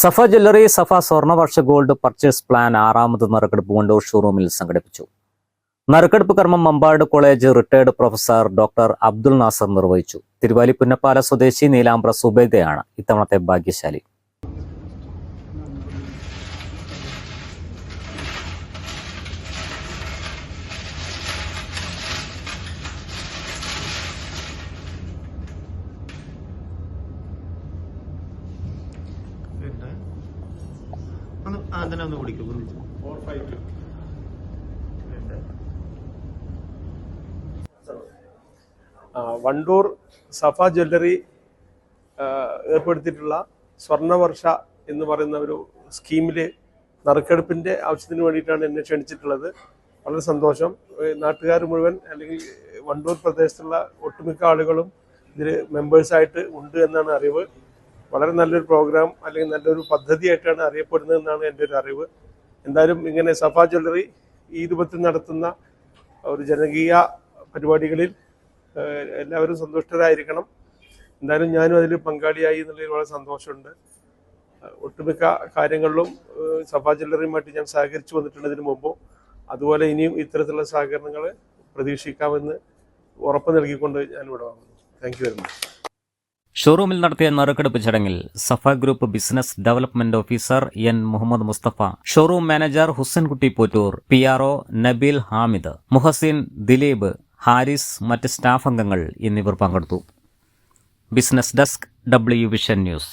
സഫ jewellery Safa സ്വർണവർഷ gold purchase plan ആറാമത് നറുക്കെടുപ്പ് വണ്ടൂർ ഷോറൂമിൽ സംഘടിപ്പിച്ചു. നറുക്കെടുപ്പ് കർമ്മം Mampad college retired professor doctor Abdul Nasar നിർവഹിച്ചു. തിരുവാലി പുന്നപ്പാല സ്വദേശി നീലാംബ്ര സുബേദയാണ് ഇത്തവണത്തെ ഭാഗ്യശാലി. ഒന്ന് ആ തന്നെ ഒന്ന് കുടിക്കും ഒന്നിച്ച് four five two Wandoor Safa jewellery ഏർപ്പെടുത്തിയിട്ടുള്ള സ്വർണവർഷ എന്ന് പറയുന്ന ഒരു സ്കീമിൽ നറുക്കെടുപ്പിന്റെ ആവശ്യത്തിന് വേണ്ടിയിട്ടാണ് എന്നെ ക്ഷണിച്ചിട്ടുള്ളത്. വളരെ സന്തോഷം. നാട്ടുകാർ മുഴുവൻ അല്ലെങ്കിൽ വണ്ടൂർ പ്രദേശത്തുള്ള ഒട്ടുമിക്ക ആളുകളും ഇതിൽ മെമ്പേഴ്സായിട്ട് ഉണ്ട് എന്നാണ് അറിവ്. വളരെ നല്ലൊരു പ്രോഗ്രാം അല്ലെങ്കിൽ നല്ലൊരു പദ്ധതിയായിട്ടാണ് അറിയപ്പെടുന്നത് എന്നാണ് എന്റെ ഒരു അറിവ്. എന്തായാലും ഇങ്ങനെ സഫ ജ്വല്ലറി ഈ രൂപത്തിൽ നടത്തുന്ന ഒരു ജനകീയ പരിപാടികളിൽ എല്ലാവരും സന്തുഷ്ടരായിരിക്കണം. എന്തായാലും ഞാനും അതിൽ പങ്കാളിയായി എന്നുള്ളതിൽ വളരെ സന്തോഷമുണ്ട്. ഒട്ടുമിക്ക കാര്യങ്ങളിലും സഫ ജ്വല്ലറിയുമായിട്ട് ഞാൻ സഹകരിച്ചു വന്നിട്ടുണ്ട് ഇതിനു മുമ്പ്. അതുപോലെ ഇനിയും ഇത്തരത്തിലുള്ള സഹകരണങ്ങൾ പ്രതീക്ഷിക്കാമെന്ന് ഉറപ്പ് നൽകിക്കൊണ്ട് ഞാൻ ഇവിടെ വാങ്ങുന്നു താങ്ക് യു വെരി മച്ച് ഷോറൂമിൽ നടത്തിയ നറുക്കെടുപ്പ് ചടങ്ങിൽ Safa group business development officer N Muhammad Mustafa showroom manager Husankutty Pottur P R O Nabeel Hamid Muhsin Dileep Haris മറ്റ് സ്റ്റാഫ് അംഗങ്ങൾ എന്നിവർ പങ്കെടുത്തു. Business desk W vision news.